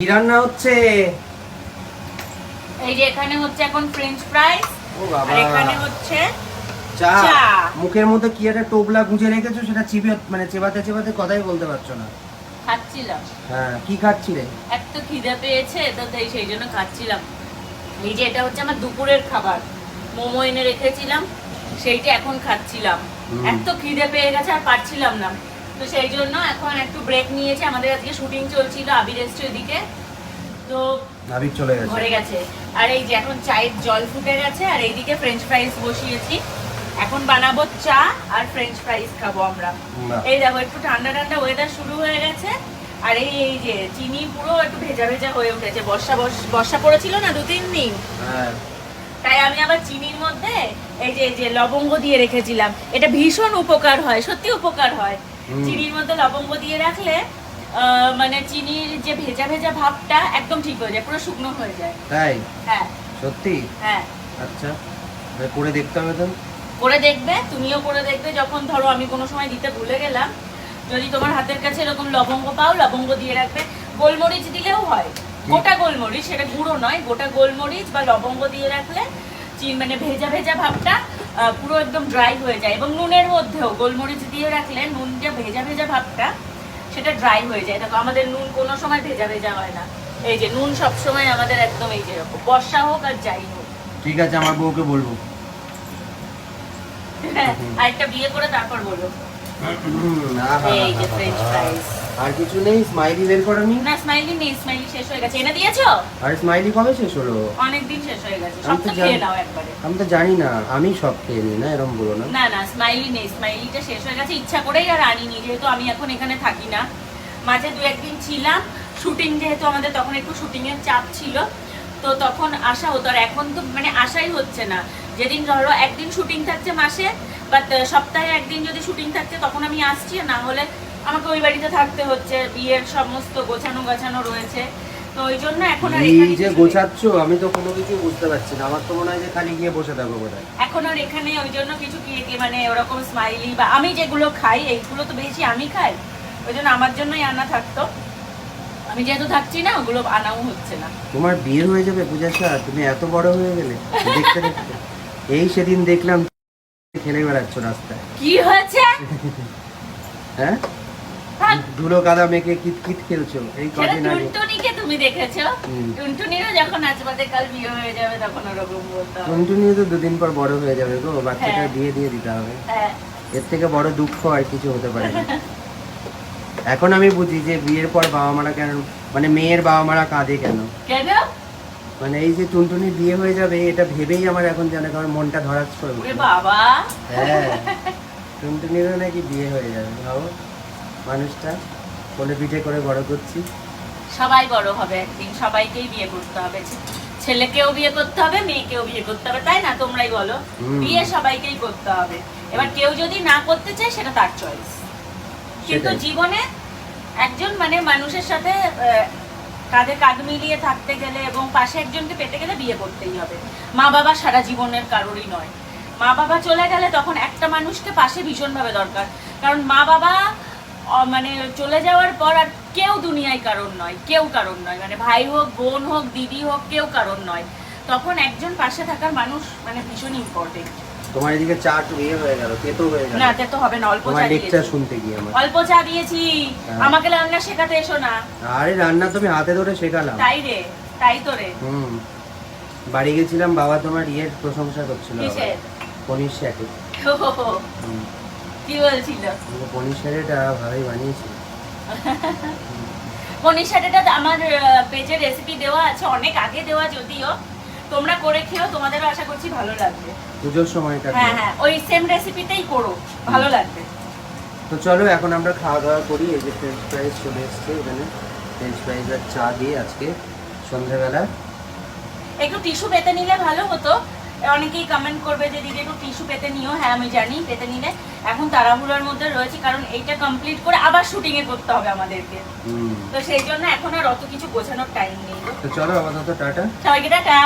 কি রান্না হচ্ছে এই যে এখানে হচ্ছে এখন ফ্রেঞ্চ ফ্রাইস ও বাবা। আর এখানে হচ্ছে চা। চা। মুখের মধ্যে কি একটা টোপলা গুঁজে রেখেছো সেটা চিপে মানে চেবাতে চেবাতে কথাই বলতে পারছ না। খাচ্ছিলাম। হ্যাঁ কি খাচ্ছিলে? এত খিদে পেয়েছে তো তাই সেই জন্য খাচ্ছিলাম। এই যে এটা হচ্ছে আমার দুপুরের খাবার। মোমো এনে রেখেছিলাম সেইটা এখন খাচ্ছিলাম। এত খিদে পেয়ে গেছে আর পারছিলাম না। তো সেই জন্য এখন একটু ব্রেক নিয়েছে। আমাদের আজকে শুটিং চলছিল আবির এসছে ওইদিকে। তো নাবিক চলে গেছে। ভরে গেছে। আর এই যে এখন চায়ের জল ফুটে গেছে আর এইদিকে ফ্রেঞ্চ ফ্রাইস বসিয়েছি। এখন বানাবো চা আর ফ্রেঞ্চ ফ্রাইস খাব আমরা। এই দেখো একটু ঠান্ডা ঠান্ডা ওয়েদার শুরু হয়ে গেছে। আর এই এই যে চিনি পুরো একটু ভেজা ভেজা হয়ে উঠেছে। বর্ষা বর্ষা পড়েছিল না দু তিন দিন? হ্যাঁ। তাই আমি আবার চিনির মধ্যে এই যে যে লবঙ্গ দিয়ে রেখেছিলাম। এটা ভীষণ উপকার হয় সত্যি উপকার হয়। চিনির মধ্যে লবঙ্গ দিয়ে রাখলে মানে চিনির যে ভেজা ভেজা ভাবটা একদম ঠিক হয়ে যায় পুরো শুকনো হয়ে যায়। তাই? হ্যাঁ। সত্যি? হ্যাঁ। আচ্ছা করে দেখতে হবে তো করে দেখবে তুমিও করে দেখবে যখন ধরো আমি কোনো সময় দিতে ভুলে গেলাম যদি তোমার হাতের কাছে এরকম লবঙ্গ পাও লবঙ্গ দিয়ে রাখবে। গোলমরিচ দিলেও হয়। গোটা গোলমরিচ সেটা গুঁড়ো নয় গোটা গোলমরিচ বা লবঙ্গ দিয়ে রাখলে চিন মানে ভেজা ভেজা ভাবটা পুরো একদম ড্রাই হয়ে যায় এবং নুনের মধ্যেও গোলমরিচ দিয়ে রাখলে নুন যে ভেজা ভেজা ভাবটা সেটা ড্রাই হয়ে যায়। দেখো আমাদের নুন কোনো সময় ভেজা ভেজা হয় না। এই যে নুন সবসময় আমাদের একদম এই যেরকম বর্ষা হোক আর যাই হোক। ঠিক আছে আমার বউকে বলব। হ্যাঁ, আরেকটা বিয়ে করে তারপর বলো। হুম, আহা, এই যে ফ্রেঞ্চ। ফ্রাইস আর কিছু নেই স্মাইলি বের করনি না। স্মাইলি নেই স্মাইলি শেষ হয়ে গেছে। এনে দিয়েছ? আর স্মাইলি কবে শেষ হলো? অনেকদিন শেষ হয়ে গেছে সব তো খেয়ে নাও একবারে। আমি তো জানি না আমি সব খেয়ে নিই না? এরকম বলো না। না না স্মাইলি নেই স্মাইলিটা শেষ হয়ে গেছে। ইচ্ছা করেই আর আনিনি যেহেতু আমি এখন এখানে থাকি না। মাঝে দু একদিন ছিলাম শুটিং যেহেতু আমাদের তখন একটু শুটিং এর চাপ ছিল তো তখন আসা হতো আর এখন তো মানে আসাই হচ্ছে না। যেদিন ধরো একদিন শুটিং থাকছে মাসে বাট সপ্তাহে একদিন যদি শুটিং থাকছে তখন আমি আসছি না হলে আমাকে ওই বাড়িতে থাকতে হচ্ছে বিয়ের সমস্ত গোছানো গাছানো রয়েছে। তো ওই জন্য এখন আর এই এখানে যে গোছাচ্ছ আমি তো কোনো কিছু বুঝতে পারছি না। আমার তো মনে হয় যে খালি গিয়ে বসে থাকব বোধহয়। এখন আর এখানে ওই জন্য কিছু কি মানে ওরকম স্মাইলি বা আমি যেগুলো খাই এইগুলো তো বেশি আমি খাই। ওই জন্য আমার জন্যই আনা থাকতো। আমি যেহেতু থাকছি না ওগুলো আনাও হচ্ছে না। তোমার বিয়ে হয়ে যাবে পূজা শাহ তুমি এত বড় হয়ে গেলে দেখতে দেখতে। এই সেদিন দেখলাম খেলে বেড়াচ্ছ রাস্তায়। কি হয়েছে? হ্যাঁ? ধুলো কাদা মেখে কিট কিট খেলছো? এই কদিন আগে। টুনটুনিকে তুমি দেখেছ। টুনটুনিরও যখন আজ বাদে কাল বিয়ে হয়ে যাবে তখন ওরকম বলতে কন্টিনিউ তো দুদিন পর বড় হয়ে যাবে গো বাচ্চাটা হ্যাঁ। বিয়ে দিয়ে দিতে হবে। হ্যাঁ। এর থেকে বড় দুঃখ আর কিছু হতে পারে না। এখন আমি বুঝি যে বিয়ের পর বাবা মারা কেন মানে মেয়ের বাবা মারা কাঁদে কেন? কেন? মানে এই যে টুনটুনি বিয়ে হয়ে যাবে এটা ভেবেই আমার এখন জানে কারণ মনটা ধরাস করে। বাবা। হ্যাঁ। টুনটুনিরও নাকি বিয়ে হয়ে যাবে ভাবো। মানুষটা। কোলে পিঠে করে বড় করছি। সবাই বড় হবে একদিন সবাইকেই বিয়ে করতে হবে। ছেলেকেও বিয়ে করতে হবে মেয়েকেও বিয়ে করতে হবে তাই না? তোমরাই বলো। বিয়ে সবাইকেই করতে হবে। এবার কেউ যদি না করতে চায় সেটা তার চয়েস কিন্তু জীবনে একজন মানে মানুষের সাথে কাঁধে কাঁধ মিলিয়ে থাকতে গেলে এবং পাশে একজনকে পেতে গেলে বিয়ে করতেই হবে। মা বাবা সারা জীবনের কারোরই নয়। মা বাবা চলে গেলে তখন একটা মানুষকে পাশে ভীষণভাবে দরকার। কারণ মা বাবা মানে চলে যাওয়ার পর আর কেউ দুনিয়ায় কারণ নয় কেউ কারণ নয়। মানে ভাই হোক বোন হোক দিদি হোক কেউ কারণ নয়। তখন একজন পাশে থাকার মানুষ মানে ভীষণ ইম্পর্টেন্ট তোমার এদিকে চা একটু ইয়ে হয়ে গেল তেতো হয়ে গেল। না তে তো হবে না অল্প চা দিয়েছি। শুনতে গিয়ে আমার। অল্প চা দিয়েছি। হ্যাঁ। আমাকে রান্না শেখাতে এসো না। আরে রান্না তুমি হাতে ধরে শেখালাম। তাই রে তাই তো রে। হুম। বাড়ি গেছিলাম বাবা তোমার ইয়ের প্রশংসা করছিল পনির হো, কি বলছিল? পনির শাকেটা ভালোই বানিয়েছি। পনির সাথেটা আমার পেজে রেসিপি দেওয়া আছে অনেক আগে দেওয়া যদিও। তোমরা করে খেও তোমাদেরও আশা করছি ভালো লাগবে। পুজোর সময়টা হ্যাঁ হ্যাঁ ওই সেম রেসিপিতেই করো ভালো লাগবে। তো চলো এখন আমরা খাওয়া দাওয়া করি। এই যে ফ্রেঞ্চ ফ্রাইজ চলে এসছে এখানে। ফ্রেঞ্চ ফ্রাইজ আর চা দিয়ে আজকে সন্ধ্যাবেলা। একটু টিস্যু পেতে নিলে ভালো হতো। অনেকেই কমেন্ট করবে যে দিদি একটু টিস্যু পেতে নিও। হ্যাঁ আমি জানি পেতে নিলে। এখন তাড়াহুড়োর মধ্যে রয়েছে কারণ এইটা কমপ্লিট করে আবার শুটিং এ করতে হবে আমাদেরকে। তো সেই জন্য এখন আর অত কিছু গোছানোর টাইম নেই। তো চলো আপাতত টাটা। সবাইকে টাটা।